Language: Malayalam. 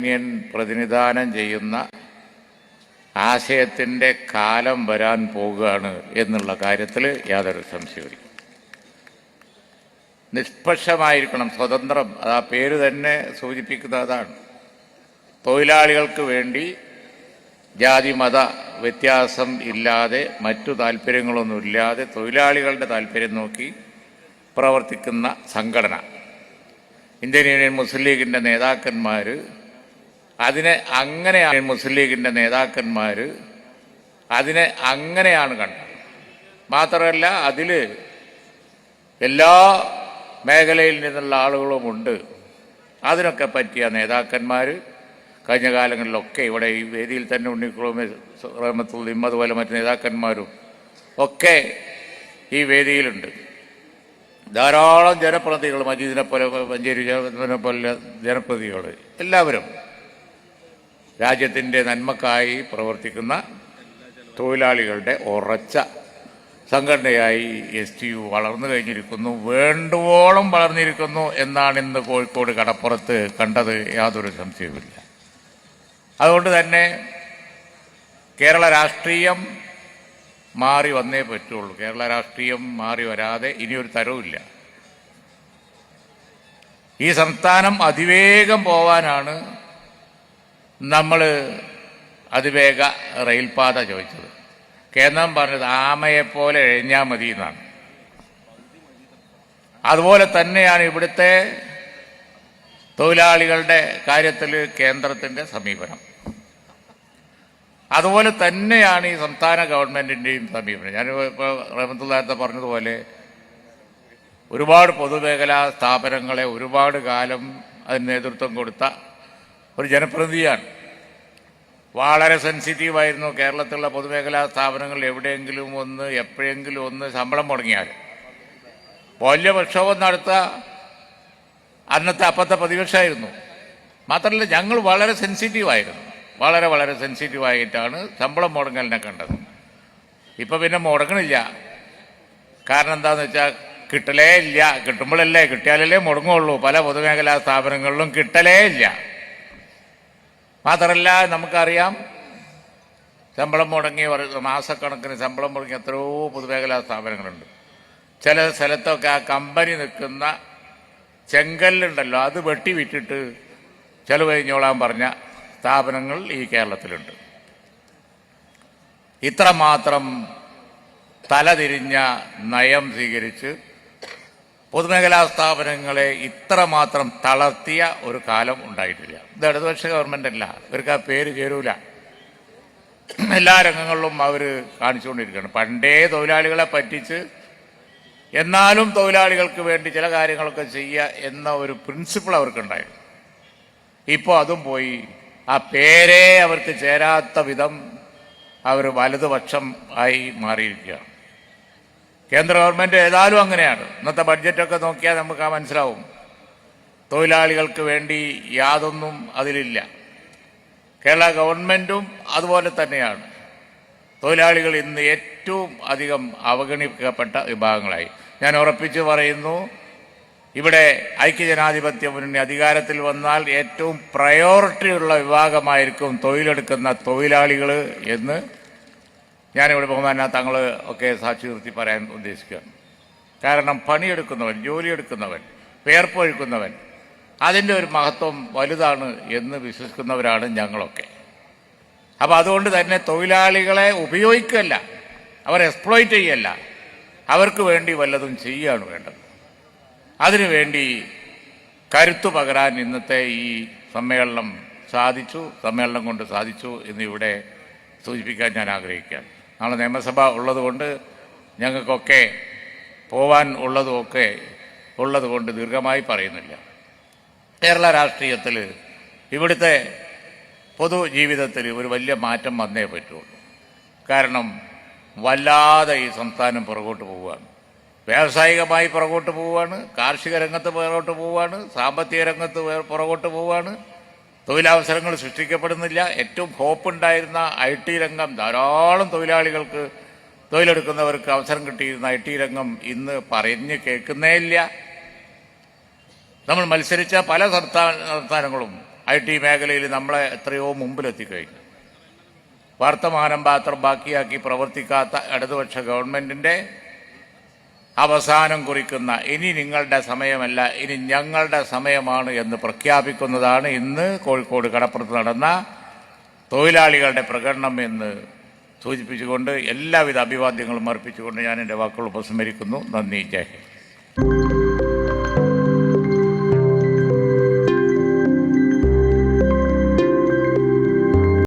യൂണിയൻ പ്രതിനിധാനം ചെയ്യുന്ന ആശയത്തിന്റെ കാലം വരാൻ പോവുകയാണ് എന്നുള്ള കാര്യത്തിൽ യാതൊരു സംശയമില്ല നിഷ്പക്ഷമായിരിക്കണം സ്വതന്ത്രം. അത് ആ പേര് തന്നെ സൂചിപ്പിക്കുന്ന അതാണ് തൊഴിലാളികൾക്ക് വേണ്ടി ജാതി മത വ്യത്യാസം ഇല്ലാതെ മറ്റു താല്പര്യങ്ങളൊന്നുമില്ലാതെ തൊഴിലാളികളുടെ താല്പര്യം നോക്കി പ്രവർത്തിക്കുന്ന സംഘടന. ഇന്ത്യൻ യൂണിയൻ മുസ്ലിം ലീഗിന്റെ നേതാക്കന്മാർ അതിനെ അങ്ങനെയാണ് മുസ്ലിം ലീഗിന്റെ നേതാക്കന്മാർ അതിനെ അങ്ങനെയാണ് കണ്ടത്. മാത്രമല്ല അതിൽ എല്ലാ മേഖലയിൽ നിന്നുള്ള ആളുകളുമുണ്ട് അതിനൊക്കെ പറ്റിയ നേതാക്കന്മാർ കഴിഞ്ഞ കാലങ്ങളിലൊക്കെ ഇവിടെ ഈ വേദിയിൽ തന്നെ ഉണ്ണിക്കുളമെ റഹമത്തുള്ളിയും അതുപോലെ മറ്റ് നേതാക്കന്മാരും ഒക്കെ ഈ വേദിയിലുണ്ട്. ധാരാളം ജനപ്രതിനിധികൾ മജീദിനെ പോലെ മഞ്ചേരി പോലെ ജനപ്രതിനിധികൾ എല്ലാവരും. രാജ്യത്തിന്റെ നന്മക്കായി പ്രവർത്തിക്കുന്ന തൊഴിലാളികളുടെ ഉറച്ച സംഘടനയായി എസ് ടി യു വളർന്നു കഴിഞ്ഞിരിക്കുന്നു. വേണ്ടുവോളം വളർന്നിരിക്കുന്നു എന്നാണ് ഇന്ന് കോഴിക്കോട് കടപ്പുറത്ത് കണ്ടത്. യാതൊരു സംശയവുമില്ല. അതുകൊണ്ട് തന്നെ കേരള രാഷ്ട്രീയം മാറി വന്നേ പറ്റുള്ളൂ. കേരള രാഷ്ട്രീയം മാറി വരാതെ ഇനിയൊരു തരവുമില്ല. ഈ സംസ്ഥാനം അതിവേഗം പോവാനാണ് നമ്മൾ അതിവേഗ റെയിൽപാത ചോദിച്ചത്. കേന്ദ്രം പറഞ്ഞത് ആമയെപ്പോലെ എഴഞ്ഞാൽ മതി എന്നാണ്. അതുപോലെ തന്നെയാണ് ഇവിടുത്തെ തൊഴിലാളികളുടെ കാര്യത്തിൽ കേന്ദ്രത്തിന്റെ സമീപനം. അതുപോലെ തന്നെയാണ് ഈ സംസ്ഥാന ഗവൺമെന്റിന്റെയും സമീപനം. ഞാൻ ഇപ്പോൾ റഹ്മത്ത് നേരത്തെ പറഞ്ഞതുപോലെ ഒരുപാട് പൊതുമേഖലാ സ്ഥാപനങ്ങളെ ഒരുപാട് കാലം അതിന് നേതൃത്വം കൊടുത്ത ഒരു ജനപ്രതിനിധിയാണ്. വളരെ സെൻസിറ്റീവായിരുന്നു കേരളത്തിലുള്ള പൊതുമേഖലാ സ്ഥാപനങ്ങൾ എവിടെയെങ്കിലും ഒന്ന് എപ്പോഴെങ്കിലും ഒന്ന് ശമ്പളം മുടങ്ങിയാൽ. വലിയ പ്രക്ഷോഭം നടത്ത അന്നത്തെ അപ്പത്തെ പ്രതിപക്ഷമായിരുന്നു മാത്രമല്ല ഞങ്ങൾ വളരെ സെൻസിറ്റീവായിരുന്നു വളരെ വളരെ സെൻസിറ്റീവായിട്ടാണ് ശമ്പളം മുടങ്ങലിനെ കണ്ടത്. ഇപ്പോൾ പിന്നെ മുടങ്ങണില്ല. കാരണം എന്താണെന്ന് വെച്ചാൽ കിട്ടലേ ഇല്ല. കിട്ടുമ്പോഴല്ലേ കിട്ടിയാലല്ലേ മുടങ്ങുള്ളൂ. പല പൊതുമേഖലാ സ്ഥാപനങ്ങളിലും കിട്ടലേ ഇല്ല. മാത്രമല്ല നമുക്കറിയാം ശമ്പളം മുടങ്ങി മാസക്കണക്കിന് ശമ്പളം മുടങ്ങി എത്രയോ പൊതുമേഖലാ സ്ഥാപനങ്ങളുണ്ട്. ചില സ്ഥലത്തൊക്കെ ആ കമ്പനി നിൽക്കുന്ന ചെങ്കല്ലുണ്ടല്ലോ അത് വെട്ടി വിറ്റിട്ട് ചെലവ് കഴിഞ്ഞോളാൻ പറഞ്ഞ സ്ഥാപനങ്ങൾ ഈ കേരളത്തിലുണ്ട്. ഇത്രമാത്രം തലതിരിഞ്ഞ നയം സ്വീകരിച്ച് പൊതുമേഖലാ സ്ഥാപനങ്ങളെ ഇത്രമാത്രം തളർത്തിയ ഒരു കാലം ഉണ്ടായിട്ടില്ല. ഇത് ഇടതുപക്ഷ ഗവൺമെന്റ് അല്ല. ഇവർക്ക് ആ പേര് ചേരൂല. എല്ലാ രംഗങ്ങളിലും അവർ കാണിച്ചുകൊണ്ടിരിക്കുകയാണ്. പണ്ടേ തൊഴിലാളികളെ പറ്റിച്ച് എന്നാലും തൊഴിലാളികൾക്ക് വേണ്ടി ചില കാര്യങ്ങളൊക്കെ ചെയ്യുക എന്ന ഒരു പ്രിൻസിപ്പിൾ അവർക്കുണ്ടായിരുന്നു. ഇപ്പോൾ അതും പോയി. ആ പേരേ അവർക്ക് ചേരാത്ത വിധം അവർ വലതുപക്ഷം ആയി മാറിയിരിക്കുകയാണ്. കേന്ദ്ര ഗവൺമെന്റ് ഏതായാലും അങ്ങനെയാണ്. ഇന്നത്തെ ബഡ്ജറ്റൊക്കെ നോക്കിയാൽ നമുക്ക് ആ മനസ്സിലാവും. തൊഴിലാളികൾക്ക് വേണ്ടി യാതൊന്നും അതിലില്ല. കേരള ഗവൺമെന്റും അതുപോലെ തന്നെയാണ്. തൊഴിലാളികൾ ഇന്ന് ഏറ്റവും അധികം അവഗണിക്കപ്പെട്ട വിഭാഗങ്ങളായി. ഞാൻ ഉറപ്പിച്ചു പറയുന്നു ഇവിടെ ഐക്യജനാധിപത്യ മുന്നണി അധികാരത്തിൽ വന്നാൽ ഏറ്റവും പ്രയോറിറ്റിയുള്ള വിഭാഗമായിരിക്കും തൊഴിലെടുക്കുന്ന തൊഴിലാളികൾ എന്ന് ഞാനിവിടെ ബഹുമാന തങ്ങൾ ഒക്കെ സാക്ഷി നിർത്തി പറയാൻ ഉദ്ദേശിക്കുകയാണ്. കാരണം പണിയെടുക്കുന്നവൻ ജോലിയെടുക്കുന്നവൻ വേർപ്പൊഴുക്കുന്നവൻ അതിന്റെ ഒരു മഹത്വം വലുതാണ് എന്ന് വിശ്വസിക്കുന്നവരാണ് ഞങ്ങളൊക്കെ. അപ്പോൾ അതുകൊണ്ട് തന്നെ തൊഴിലാളികളെ ഉപയോഗിക്കുകയല്ല അവർ എക്സ്പ്ലോയിറ്റ് ചെയ്യല്ല. അവർക്ക് വേണ്ടി വല്ലതും ചെയ്യുകയാണ് വേണ്ടത്. അതിനുവേണ്ടി കരുത്തു പകരാൻ ഇന്നത്തെ ഈ സമ്മേളനം സാധിച്ചു സമ്മേളനം കൊണ്ട് സാധിച്ചു എന്ന് ഇവിടെ സൂചിപ്പിക്കാൻ ഞാൻ ആഗ്രഹിക്കുകയാണ്. നാളെ നിയമസഭ ഉള്ളതുകൊണ്ട് ഞങ്ങൾക്കൊക്കെ പോവാൻ ഉള്ളതുമൊക്കെ ഉള്ളതുകൊണ്ട് ദീർഘമായി പറയുന്നില്ല. കേരള രാഷ്ട്രീയത്തിൽ ഇവിടുത്തെ പൊതുജീവിതത്തിൽ ഒരു വലിയ മാറ്റം വന്നേ പറ്റുള്ളൂ. കാരണം വല്ലാതെ ഈ സംസ്ഥാനം പുറകോട്ട് പോവുകയാണ്. വ്യാവസായികമായി പുറകോട്ട് പോവുകയാണ്. കാർഷിക രംഗത്ത് പുറകോട്ട് പോവുകയാണ്. സാമ്പത്തിക രംഗത്ത് പുറകോട്ട് പോവുകയാണ്. തൊഴിലവസരങ്ങൾ സൃഷ്ടിക്കപ്പെടുന്നില്ല. ഏറ്റവും ഹോപ്പുണ്ടായിരുന്ന ഐ ടി രംഗം ധാരാളം തൊഴിലാളികൾക്ക് തൊഴിലെടുക്കുന്നവർക്ക് അവസരം കിട്ടിയിരുന്ന ഐ ടി രംഗം ഇന്ന് പറഞ്ഞ് കേൾക്കുന്നേ ഇല്ല. നമ്മൾ മത്സരിച്ച പല സംസ്ഥാന സംസ്ഥാനങ്ങളും ഐ ടി മേഖലയിൽ നമ്മളെ എത്രയോ മുമ്പിലെത്തിക്കഴിഞ്ഞു. വർത്തമാനം മാത്രം ബാക്കിയാക്കി പ്രവർത്തിക്കാത്ത ഇടതുപക്ഷ ഗവൺമെന്റിന്റെ അവസാനം കുറിക്കുന്ന ഇനി നിങ്ങളുടെ സമയമല്ല ഇനി ഞങ്ങളുടെ സമയമാണ് എന്ന് പ്രഖ്യാപിക്കുന്നതാണ് ഇന്ന് കോഴിക്കോട് കടപ്പുറത്ത് നടന്ന തൊഴിലാളികളുടെ പ്രകടനം എന്ന് സൂചിപ്പിച്ചുകൊണ്ട് എല്ലാവിധ അഭിവാദ്യങ്ങളും അർപ്പിച്ചുകൊണ്ട് ഞാൻ എന്റെ വാക്കുകൾ ഉപസംഹരിക്കുന്നു. നന്ദി. ജയ്